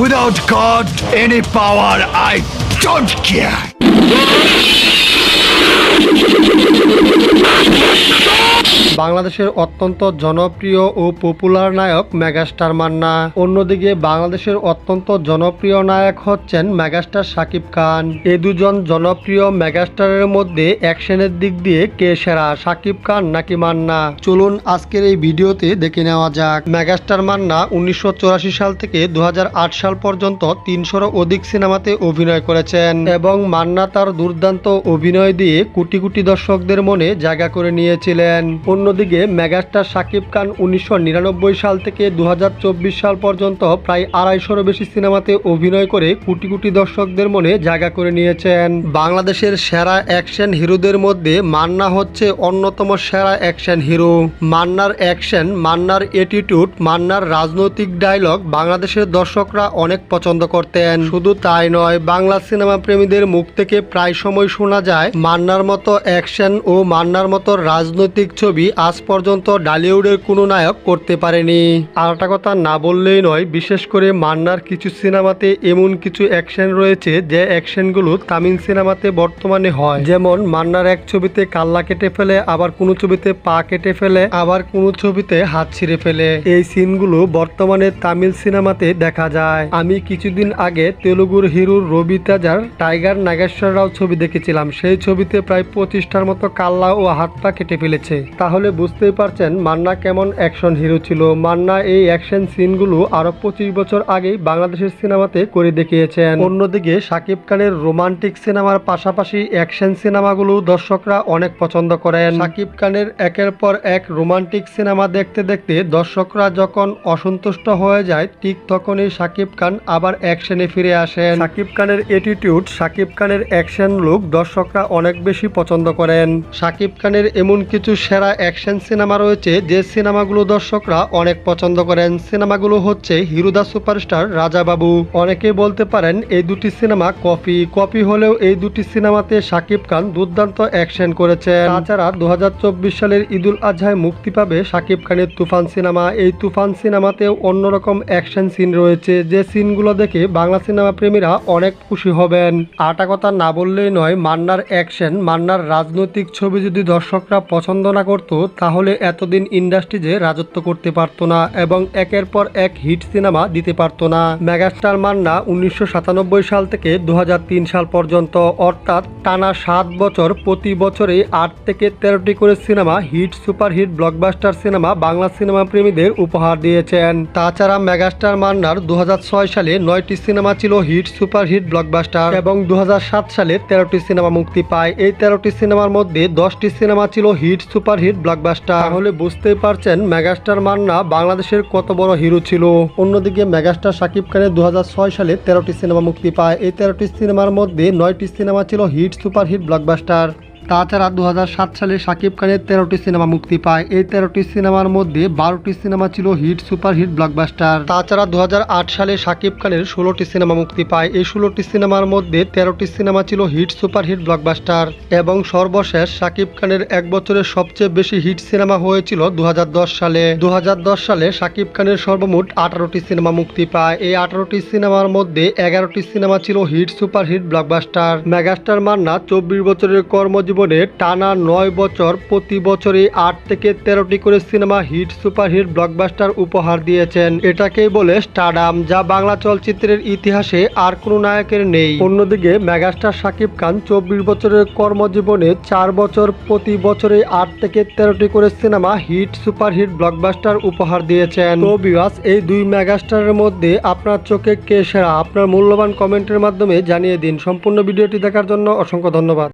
Without God, any power, I don't care. বাংলাদেশের অত্যন্ত জনপ্রিয় ও পপুলার নায়ক মেগাস্টার মান্না। অন্যদিকে বাংলাদেশের অত্যন্ত জনপ্রিয় নায়ক হচ্ছেন মেগাস্টার শাকিব খান। এ দুজন জনপ্রিয় মেগাস্টারের মধ্যে অ্যাকশনের দিক দিয়ে কে সেরা, শাকিব খান নাকি মান্না? চলুন আজকের এই ভিডিওতে দেখে নেওয়া যাক। মেগাস্টার মান্না উনিশশো চুরাশি সাল থেকে দু হাজার আট সাল পর্যন্ত তিনশোরও অধিক সিনেমাতে অভিনয় করেছেন এবং মান্না তার দুর্দান্ত অভিনয় দিয়ে কোটি কোটি দর্শকদের মনে জায়গা করে নিয়েছিলেন। অন্যদিকে মেগাস্টার শাকিব খান উনিশশো নিরানব্বই সাল থেকে দু হাজার চব্বিশ সাল পর্যন্ত প্রায় আড়াইশোরও বেশি সিনেমাতে অভিনয় করে কোটি কোটি দর্শকদের মনে জায়গা করে নিয়েছেন। বাংলাদেশের সেরা অ্যাকশন হিরোদের মধ্যে মান্না হচ্ছে অন্যতম সেরা অ্যাকশন হিরো। মান্নার অ্যাকশন, মান্নার এটিটিউড মান্নার রাজনৈতিক ডায়লগ বাংলাদেশের দর্শকরা অনেক পছন্দ করতেন। শুধু তাই নয়, বাংলা সিনেমা প্রেমীদের মুখ থেকে প্রায় সময় শোনা যায় মান্নার মতো অ্যাকশন ও মান্নার মতো রাজনৈতিক ছবি আজ পর্যন্ত ডালিউডের কোনো নায়ক করতে পারেনি। আর একটা কথা না বললেই নয়, বিশেষ করে মান্নার কিছু সিনেমাতে এমন কিছু অ্যাকশন রয়েছে যে অ্যাকশনগুলো তামিল সিনেমাতে বর্তমানে হয়। যেমন, মান্নার এক ছবিতে কাল্লা কেটে ফেলে, আবার কোনো ছবিতে পা কেটে ফেলে, আবার কোনো ছবিতে হাত ছিঁড়ে ফেলে। এই সিনগুলো বর্তমানে তামিল সিনেমাতে দেখা যায়। আমি কিছুদিন আগে তেলুগুর হিরোর রবি তাজার টাইগার নাগেশ্বর রাও ছবি দেখেছিলাম, সেই ছবিতে প্রায় পঁচিশটার মতো কাল্লা ও হাত পা কেটে ফেলেছে। তাহলে বুঝতেই পারছেন মান্না কেমন অ্যাকশন হিরো ছিল। মান্না এই অ্যাকশন সিনগুলো আরও পঁচিশ বছর আগেই বাংলাদেশের সিনেমাতে করে দেখিয়েছেন। অন্যদিকে শাকিব খানের রোমান্টিক সিনেমার পাশাপাশি অ্যাকশন সিনেমাগুলো দর্শকরা অনেক পছন্দ করেন। শাকিব খানের একের পর এক রোমান্টিক সিনেমা দেখতে দেখতে দর্শকরা যখন অসন্তুষ্ট হয়ে যায়, ঠিক তখনই শাকিব খান আবার অ্যাকশনে ফিরে আসেন। শাকিব খানের এটিটিউড শাকিব খানের অ্যাকশন লুক দর্শকরা অনেক বেশি পছন্দ করেন। শাকিব খানের এমন কিছু সেরা অ্যাকশন সিনেমা রয়েছে, যে সিনেমাগুলো দর্শকরা অনেক পছন্দ করেন। সিনেমাগুলো হচ্ছে হিরুদা সুপারস্টার রাজা বাবু। অনেকে বলতে পারেন এই দুটি সিনেমা কপি। কপি হলেও এই দুটি সিনেমাতে শাকিব খান দুর্দান্ত অ্যাকশন করেছেন। তাছাড়া দু হাজার চব্বিশ সালের ঈদুল আজহায় মুক্তি পাবে শাকিব খানের তুফান সিনেমা। এই তুফান সিনেমাতেও অন্যরকম অ্যাকশন সিন রয়েছে। যে সিনগুলো দেখে বাংলা সিনেমা প্রেমীরা অনেক খুশি হবেন। আটা কথা না বললেই নয়, মান্নার অ্যাকশন, মান্নার রাজনৈতিক ছবি যদি দর্শকরা পছন্দ না করত তাহলে এতদিন ইন্ডাস্ট্রিজে রাজত্ব করতে পারতো না এবং একের পর এক হিট সিনেমা দিতে পারতো না। মেগাস্টার মান্না উনিশশো সাতানব্বই সাল থেকে দুহাজার তিন সাল পর্যন্ত, অর্থাৎ টানা সাত বছর প্রতি বছরে আট থেকে তেরোটি করে cinema hit super hit blockbuster cinema Bangla cinema প্রেমীদের উপহার দিয়েছেন। তাছাড়া মেগাস্টার মান্নার দু হাজার ছয় সালে নয়টি সিনেমা ছিল হিট সুপার হিট ব্লকবাস্টার এবং দু হাজার সাত সালে তেরোটি সিনেমা মুক্তি পায়। এই তেরোটি সিনেমার মধ্যে দশটি সিনেমা ছিল হিট সুপার হিট ব্লকবাস্টার তাহলে বুঝতেই পারছেন, মেগাস্টার মান্না বাংলাদেশের কত বড় হিরো ছিল। অন্যদিকে মেগাস্টার সাকিব খানের দু সালে তেরোটি সিনেমা মুক্তি পায়। এই তেরোটি সিনেমার মধ্যে নয়টি সিনেমা ছিল হিট সুপার হিট ব্লকবাস্টার তাছাড়া দু হাজার সাত সালে শাকিব খানের তেরোটি সিনেমা মুক্তি পায়। এই তেরোটি সিনেমার মধ্যে বারোটি সিনেমা ছিল হিট সুপার হিট ব্লকবাস্টার তাছাড়া দু হাজার আট সালে শাকিব খানের ষোলোটি সিনেমা মুক্তি পায়। এই ষোলোটি সিনেমার মধ্যে তেরোটি সিনেমা ছিল হিট সুপার হিট ব্লকবাস্টার এবং সর্বশেষ শাকিব খানের এক বছরের সবচেয়ে বেশি হিট সিনেমা হয়েছিল দু হাজার দশ সালে। দু হাজার দশ সালে শাকিব খানের সর্বমোট আঠারোটি সিনেমা মুক্তি পায়। এই আঠারোটি সিনেমার মধ্যে এগারোটি সিনেমা ছিল hit super hit blockbuster megastar Manna চব্বিশ বছরের কর্মজীবনে টানা নয় বছর প্রতি বছরে আট থেকে তেরোটি করে cinema hit super hit blockbuster উপহার দিয়েছেন। এটাকেই বলে স্টাডাম যা বাংলা চলচ্চিত্রের ইতিহাসে আর কোনো নায়কের নেই। অন্যদিকে মেগাস্টার শাকিব খান চব্বিশ বছরের কর্মজীবনে চার বছর প্রতি বছরে আট থেকে তেরোটি করে cinema hit super hit blockbuster উপহার দিয়েছেন। তো এই দুই মেগাস্টারের মধ্যে আপনার চোখে কে সেরা? আপনার মূল্যবান কমেন্টের মাধ্যমে জানিয়ে দিন। সম্পূর্ণ ভিডিওটি দেখার জন্য অসংখ্য ধন্যবাদ।